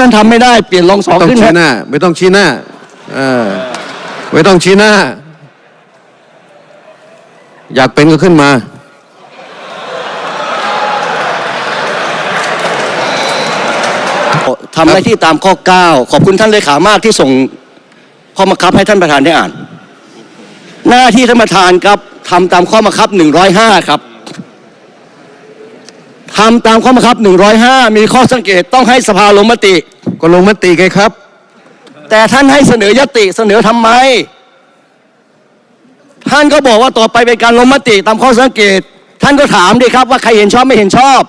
ท่านทำไม่ได้เปลี่ยนรองสองไม่ต้องขึ้นชี้ฮะหน้า ไม่ต้องชี้หน้าเออไม่ต้องชี้หน้า อยากเป็นก็ขึ้นมาทำหน้าที่ตามข้อ 9 ขอบคุณท่านเลขามากที่ส่งข้อบังคับให้ท่านประธานได้อ่าน หน้าที่ท่านประธานครับทำตามข้อบังคับ 105 ครับ ทำตามข้อบังคับ 105 มีข้อสังเกตต้องให้สภาลงมติ ก็ลงมติไงครับ แต่ท่านให้เสนอยติเสนอทำไม ท่านก็บอกว่าต่อไปเป็นการลงมติตามข้อสังเกต ท่านก็ถามดิครับว่าใครเห็นชอบไม่เห็นชอบ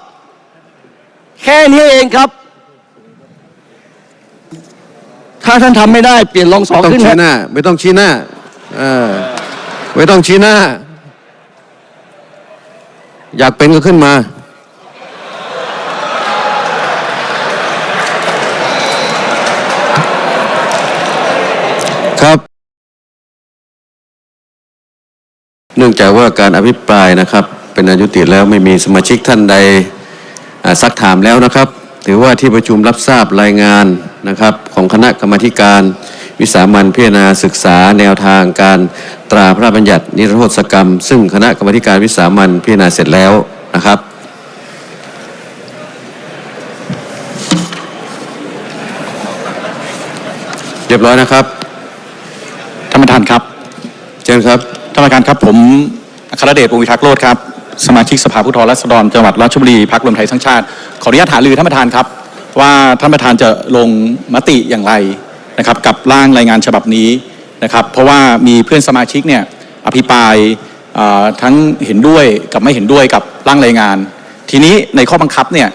แค่นี้เองครับ ถ้าท่านทำไม่ได้เปลี่ยนรองสองไม่ต้องขึ้นชี้ฮะหน้า ไม่ต้องชี้หน้าเออไม่ต้องชี้หน้า อยากเป็นก็ขึ้นมา ครับ เนื่องจากว่าการอภิปรายนะครับ เป็นอายุติแล้วไม่มีสมาชิกท่านใดอ่าซักถามแล้วนะครับ ถือว่าที่ประชุมรับทราบรายงานนะครับ ของคณะกรรมาธิการวิสามันพิจารณาศึกษาแนวทางการตราพระราชบัญญัตินิรโทษกรรม ซึ่งคณะกรรมาธิการวิสามันพิจารณาเสร็จแล้วนะครับเรียบร้อยนะครับ ท่านประธานครับ เชิญครับ ท่านประธานครับผมอัครเดชวงวิทักษ์โลดครับสมาชิกสภาผู้แทนราษฎรจังหวัดราชบุรีพักรวมไทยสร้างชาติ ขออนุญาตหารือท่านประธานครับ ว่าท่านประธานจะลงมติอย่างไรนะครับกับร่างรายงานฉบับนี้นะครับ เพราะว่ามีเพื่อนสมาชิกเนี่ยอภิปรายทั้งเห็นด้วยกับไม่เห็นด้วยกับร่างรายงาน ทีนี้ในข้อบังคับเนี่ย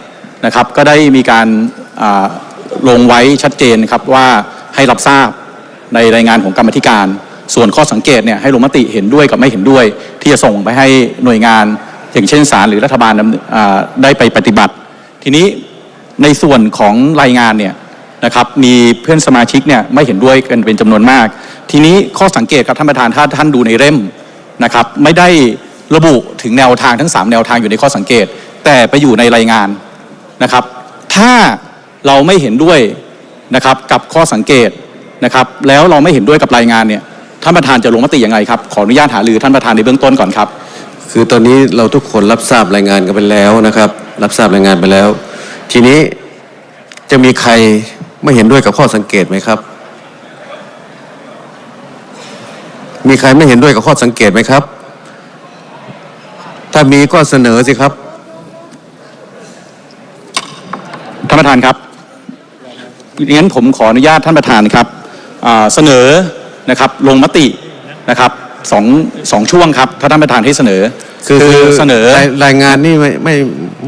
นะครับก็ได้มีการลงไว้ชัดเจนครับว่าให้รับทราบในรายงานของกรรมธิการ ส่วนข้อสังเกตเนี่ยให้ลงมติเห็นด้วยกับไม่เห็นด้วย ที่จะส่งไปให้หน่วยงาน อย่างเช่นศาลหรือรัฐบาลได้ไปปฏิบัติ ทีนี้ในส่วนของรายงานเนี่ยนะครับมีเพื่อนสมาชิกเนี่ยไม่เห็นด้วยกันเป็นจำนวนมาก ทีนี้ข้อสังเกตครับท่านประธานถ้าท่านดูในเล่มนะครับไม่ได้ระบุถึงแนวทางทั้ง 3 แนวทางอยู่ในข้อสังเกต แต่ไปอยู่ในรายงานนะครับถ้าเราไม่เห็นด้วยนะครับกับข้อสังเกตนะครับแล้วเราไม่เห็นด้วยกับรายงานเนี่ย ท่านประธานจะลงมติยังไงครับ ขออนุญาตหารือท่านประธานในเบื้องต้นก่อนครับ คือตอนนี้เราทุกคนรับทราบรายงานกันไปแล้วนะครับ รับทราบรายงานไปแล้ว ทีนี้จะมีใครไม่เห็นด้วยกับข้อสังเกตไหมครับ มีใครไม่เห็นด้วยกับข้อสังเกตไหมครับ ถ้ามีก็เสนอสิครับท่านประธานครับงั้นผมขออนุญาตท่านประธานครับอ่าเสนอ นะครับลงมตินะครับสองสองช่วงครับถ้าท่านประธานให้เสนอ คือคือเสนอรายรายงานนี่ไม่ไม่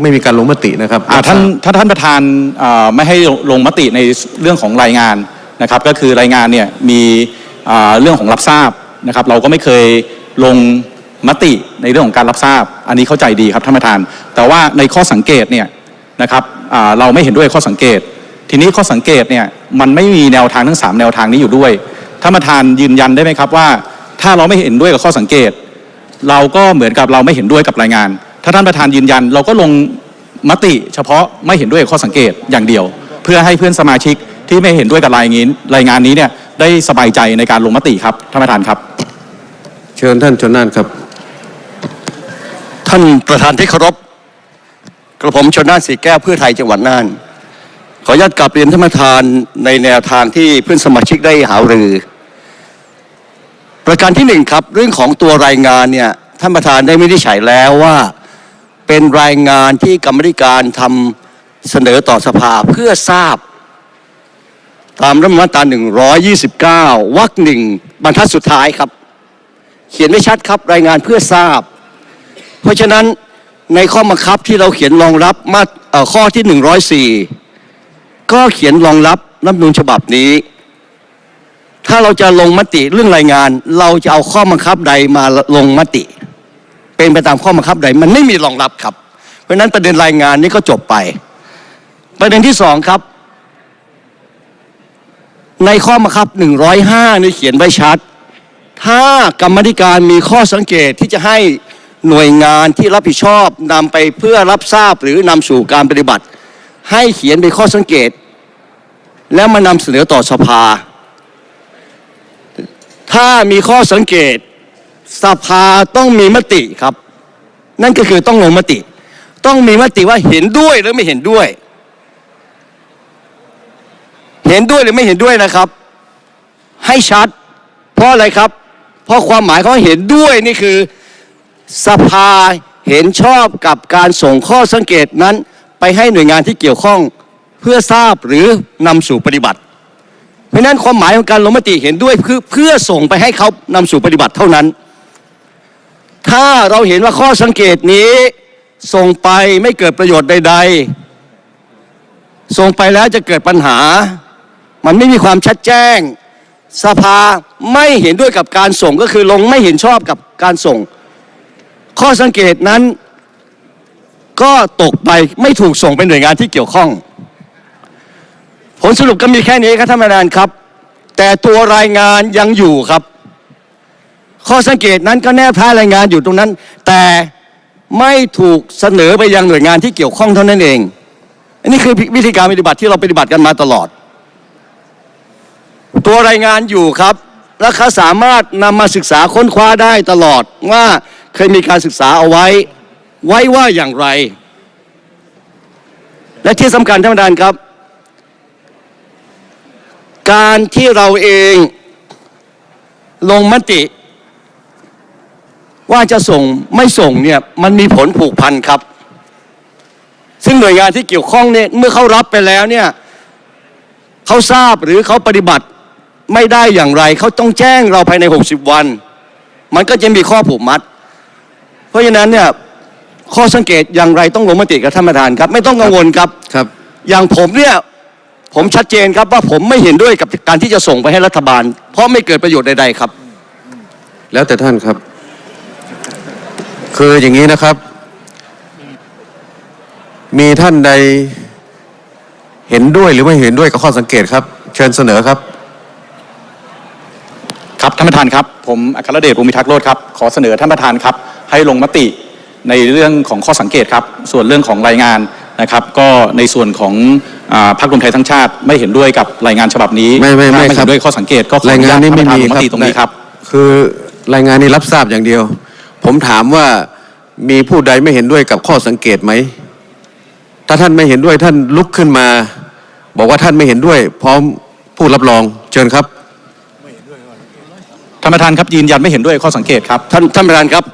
ไม่มีการลงมตินะครับอ่าท่านรับทรถ้าท่านประธานอ่าไม่ให้ลงมติในเรื่องของรายงานนะครับ ก็คือรายงานเนี่ยมีอ่าเรื่องของรับทราบนะครับ เราก็ไม่เคยลงมติในเรื่องของการรับทราบ อันนี้เข้าใจดีครับท่านประธาน แต่ว่าในข้อสังเกตเนี่ยนะครับอ่าเราไม่เห็นด้วยข้อสังเกต ทีนี้ข้อสังเกตเนี่ยมันไม่มีแนวทางทั้งสามแนวทางนี้อยู่ด้วย ท่านประธานยืนยันได้ไหมครับว่า ถ้าเราไม่เห็นด้วยกับข้อสังเกต เราก็เหมือนกับเราไม่เห็นด้วยกับรายงาน ถ้าท่านประธานยืนยัน เราก็ลงมติเฉพาะไม่เห็นด้วยกับข้อสังเกตอย่างเดียว เพื่อให้เพื่อนสมาชิกที่ไม่เห็นด้วยกับรายงานรายงานนี้เนี่ยได้สบายใจในการลงมติครับท่านประธานครับ เชิญท่านชนน่านครับ ท่านประธานที่เคารพกระผมชนน่านสีแก้วเพื่อไทยจังหวัดน่าน ขออนุญาตกลับเรียนท่านประธานในแนวทางที่เพื่อนสมาชิกได้หารือ ประการที่หนึ่งครับเรื่องของตัวรายงานเนี่ยท่านประธานได้ไม่ได้ใช้แล้วว่า เป็นรายงานที่กรรมธิการทำเสนอต่อสภาเพื่อทราบ ตามรัฐธรรมนูญมาตรา129วรรคหนึ่งบรรทัดสุดท้ายครับ เขียนไว้ชัดครับรายงานเพื่อทราบ เพราะฉะนั้นในข้อบังคับที่เราเขียนรองรับมาเอ่อข้อที่ 104 ก็เขียนรองรับรัฐธรรมนูญฉบับนี้ ถ้าเราจะลงมติเรื่องรายงาน เราจะเอาข้อบังคับใดมาลงมติ เป็นไปตามข้อบังคับใด มันไม่มีรองรับครับ เพราะนั้นประเด็นรายงานนี้ก็จบไป ประเด็นที่สองครับ ในข้อบังคับ 105นี่เขียนไว้ชัด ถ้ากรรมธิการมีข้อสังเกตที่จะให้หน่วยงานที่รับผิดชอบนำไปเพื่อรับทราบหรือนำสู่การปฏิบัติ ให้เขียนเป็นข้อสังเกต แล้วมานำเสนอต่อสภา ถ้ามีข้อสังเกต สภาต้องมีมติครับ นั่นก็คือต้องลงมติ ต้องมีมติว่าเห็นด้วยหรือไม่เห็นด้วย เห็นด้วยหรือไม่เห็นด้วยนะครับ ให้ชัด เพราะอะไรครับ เพราะความหมายเขาเห็นด้วยนี่คือสภาเห็นชอบกับการส่งข้อสังเกตนั้น ไปให้หน่วยงานที่เกี่ยวข้องเพื่อทราบหรือนำสู่ปฏิบัติ เพราะนั้นความหมายของการลงมติเห็นด้วยคือเพื่อส่งไปให้เขานำสู่ปฏิบัติเท่านั้น ถ้าเราเห็นว่าข้อสังเกตนี้ส่งไปไม่เกิดประโยชน์ใด ๆ ส่งไปแล้วจะเกิดปัญหา มันไม่มีความชัดแจ้ง สภาไม่เห็นด้วยกับการส่งก็คือลงไม่เห็นชอบกับการส่ง ข้อสังเกตนั้นก็ตกไปไม่ถูกส่งไปหน่วยงานที่เกี่ยวข้อง ผลสรุปก็มีแค่นี้ครับท่านประธานครับ แต่ตัวรายงานยังอยู่ครับ ข้อสังเกตนั้นก็แนบท้ายรายงานอยู่ตรงนั้น แต่ไม่ถูกเสนอไปยังหน่วยงานที่เกี่ยวข้องเท่านั้นเอง อันนี้คือวิธีการปฏิบัติที่เราปฏิบัติกันมาตลอด ตัวรายงานอยู่ครับและเขาสามารถนำมาศึกษาค้นคว้าได้ตลอดว่าเคยมีการศึกษาเอาไว้ ไว้ว่าอย่างไร และที่สำคัญท่านประธานครับ การที่เราเองลงมติ ว่าจะส่งไม่ส่งเนี่ยมันมีผลผูกพันครับ ซึ่งหน่วยงานที่เกี่ยวข้องเนี่ยเมื่อเขารับไปแล้วเนี่ยเขาทราบหรือเขาปฏิบัติไม่ได้อย่างไร เขาต้องแจ้งเราภายใน 60 วัน มันก็จะมีข้อผูกมัด เพราะฉะนั้นเนี่ยข้อสังเกตอย่างไรต้องลงมติกับท่านประธานครับ ไม่ต้องกังวลครับครับ อย่างผมเนี่ย ผมชัดเจนครับว่าผมไม่เห็นด้วยกับการที่จะส่งไปให้รัฐบาล เพราะไม่เกิดประโยชน์ใดๆครับ แล้วแต่ท่านครับ คืออย่างนี้นะครับ มีท่านใดเห็นด้วยหรือไม่เห็นด้วยกับข้อสังเกตครับ เชิญเสนอครับ ครับท่านประธานครับ ผมอัครเดชวงศ์มิทักษ์โรธครับขอเสนอท่านประธานครับ ให้ลงมติในเรื่องของข้อสังเกตครับ ส่วนเรื่องของรายงานนะครับ ก็ในส่วนของอ่า พรรครวมไทยทั้งชาติไม่เห็นด้วยกับรายงานฉบับนี้ไม่ไม่ไม่ถ้าครัเห็บนด้วยข้อสังเกตก็ขอรายงานนี้อไม่ท่มีประธลงครับติตรงนี้ครับ คือรายงานนี้รับทราบอย่างเดียว ผมถามว่ามีผู้ใดไม่เห็นด้วยกับข้อสังเกตไหมถ้าท่านไม่เห็นด้วยท่านลุกขึ้นมา บอกว่าท่านไม่เห็นด้วย พร้อมผู้รับรองเชิญครับท่านประธานครับยืนยันไม่เห็นด้วยข้อสังเกตครับท่านท่านประธานครับ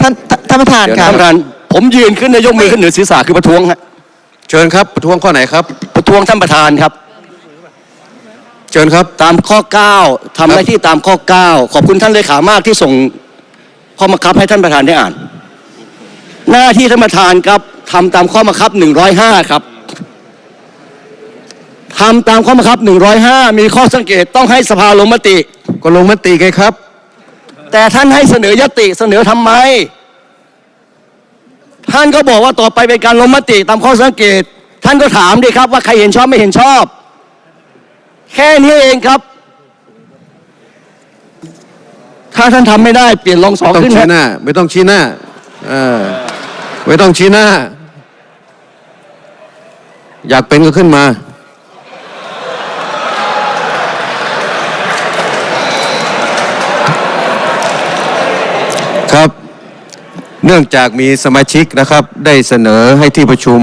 ท่านท่านประธานเดี๋ยวคนะรับท่านประธานผมยืนขึ้นนายกมือขึ้นเหนือศีรษะคือประท้วงฮะ เชิญครับประท้วงข้อไหนครับ ประท้วงท่านประธานครับ เชิญครับตามข้อ 9ทำหน้าที่ตามข้อ 9 ขอบคุณท่านเลขามากที่ส่งข้อบังคับให้ท่านประธานได้อ่าน หน้าที่ท่านประธานครับทำตามข้อบังคับ 105 ครับทำตามข้อบังคับ 105 มีข้อสังเกตต้องให้สภาลงมติ ก็ลงมติไงครับ แต่ท่านให้เสนอยติเสนอทำไม ท่านก็บอกว่าต่อไปเป็นการลงมติตามข้อสังเกต ท่านก็ถามดิครับว่าใครเห็นชอบไม่เห็นชอบ แค่นี้เองครับ ถ้าท่านทำไม่ได้เปลี่ยนลองสองต้องขึ้นชี้นะหน้าไม่ต้องชี้หน้าเออไม่ต้องชี้หน้า อยากเป็นก็ขึ้นมาครับ เนื่องจากมีสมาชิกนะครับ ได้เสนอให้ที่ประชุม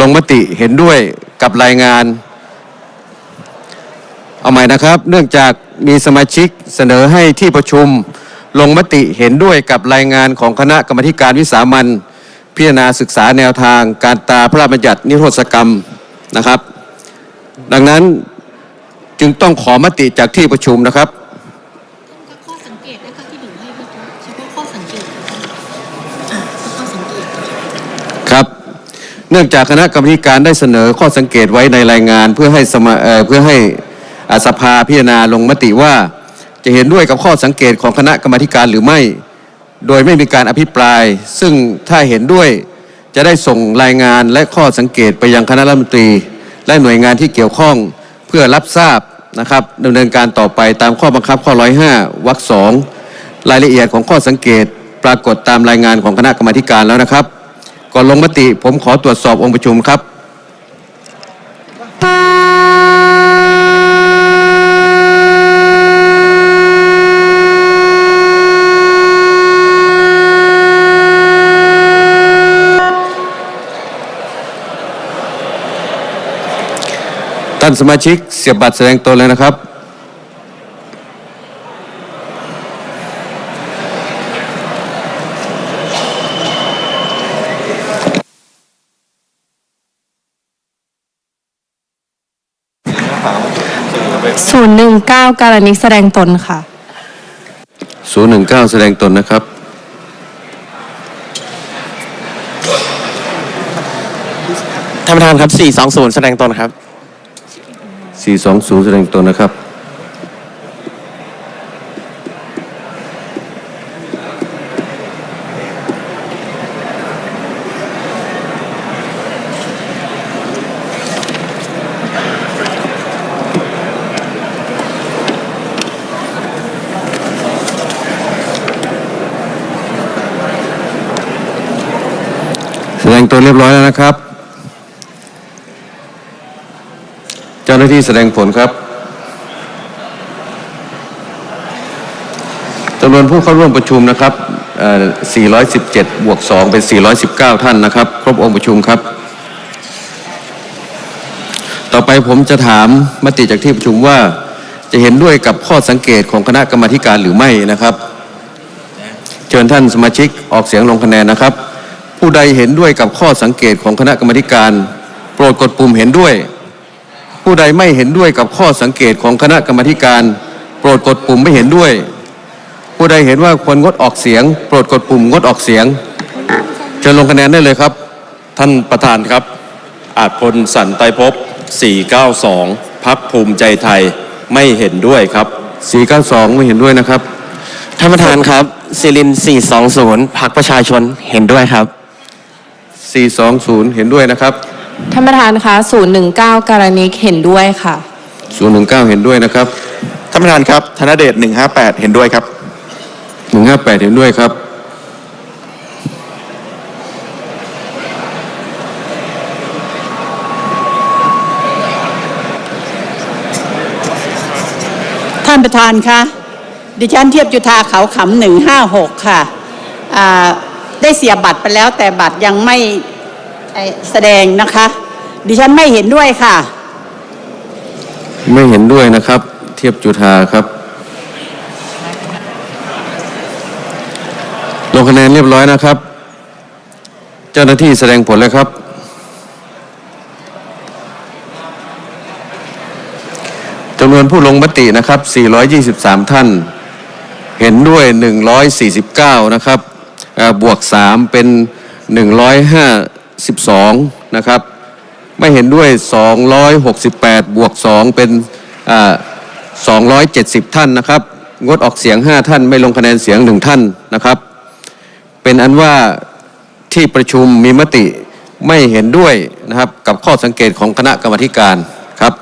ลงมติเห็นด้วยกับรายงาน เอาใหม่นะครับ เนื่องจากมีสมาชิกเสนอให้ที่ประชุมลงมติเห็นด้วยกับรายงานของคณะกรรมการวิสามันพิจารณาศึกษาแนวทางการตราพระราชบัญญัตินิรโทษกรรมนะครับ ดังนั้นจึงต้องขอมติจากที่ประชุมนะครับ ตนะคะที่หนึ่งให้พี่ตุ๊กเฉพาะข้อสังเกตอะข้อสังเกตครับ เนื่องจากคณะกรรมาธิการได้เสนอข้อสังเกตไว้ในรายงานเพื่อให้สมาเอ่อเพื่อให้อสภาพิจารณาลงมติว่าจะเห็นด้วยกับข้อสังเกตของคณะกรรมาธิการหรือไม่ โดยไม่มีการอภิปราย ซึ่งถ้าเห็นด้วยจะได้ส่งรายงานและข้อสังเกตไปยังคณะรัฐมนตรี และหน่วยงานที่เกี่ยวข้องเพื่อรับทราบ นะครับดำเนินการต่อไปตามข้อบังคับข้อ 105วรรคสองรายละเอียดของข้อสังเกต ปรากฏตามรายงานของคณะกรรมาธิการแล้วนะครับ ก่อนลงมติผมขอตรวจสอบองค์ประชุมครับ ท่านสมาชิกเสียบบัตรแสดงตนเลยนะครับ ศูนย์หนึ่งเก้าการณิกแสดงตนค่ะ 019 แสดงตนนะครับ ท่านประธานครับ 420 แสดงตนครับ 420แสดงตนนะครับ แสดงตัวเรียบร้อยแล้วนะครับ เจ้า หน้าที่แสดงผลครับจำนวนผู้เข้าร่วมประชุมนะครับ 417 บวก 2 เป็น 419 ท่านนะครับ ครบองค์ประชุมครับ ต่อไปผมจะถามมติจากที่ประชุมว่าจะเห็นด้วยกับข้อสังเกตของคณะกรรมธิการหรือไม่นะครับ เชิญท่านสมาชิกออกเสียงลงคะแนนนะครับ ผู้ใดเห็นด้วยกับข้อสังเกตของคณะกรรมธิการ โปรดกดปุ่มเห็นด้วย ผู้ใดไม่เห็นด้วยกับข้อสังเกตของคณะกรรมาธิการ โปรดกดปุ่มไม่เห็นด้วย ผู้ใดเห็นว่าควรงดออกเสียง โปรดกดปุ่มงดออกเสียงเชิญลงคะแนนได้เลยครับ ท่านประธานครับ อาจพลสันไตรภพ492 พักภูมิใจไทยไม่เห็นด้วยครับ 492 ไม่เห็นด้วยนะครับ ท่านประธานครับสิริน 420 พักประชาชนเห็นด้วยครับ 420 เห็นด้วยนะครับ ท่านประธานคะศูนย์หนึ่งเก้าการณิกเห็นด้วยค่ะ 019 เห็นด้วยนะครับ ท่านประธานครับธนเดช158 เห็นด้วยครับ 158 เห็นด้วยครับ ท่านประธานคะดิฉันเทียบจุธาเขาขำหนึ่งห้าหกค่ะอ่าได้เสียบัตรไปแล้วแต่บัตรยังไม่ไอ้ แสดงนะคะ ดิฉันไม่เห็นด้วยค่ะ ไม่เห็นด้วยนะครับ เทียบจุธาครับลงคะแนนเรียบร้อยนะครับ เจ้าหน้าที่แสดงผลเลยครับ จำนวนผู้ลงมตินะครับ 423 ท่าน เห็นด้วย 149 นะครับ บวก 3 เป็น 12นะครับไม่เห็นด้วย 268 บวก 2 เป็นอ่า270 ท่านนะครับ งดออกเสียง 5 ท่าน ไม่ลงคะแนนเสียง 1 ท่านนะครับ เป็นอันว่าที่ประชุมมีมติไม่เห็นด้วยนะครับกับข้อสังเกตของคณะกรรมการครับ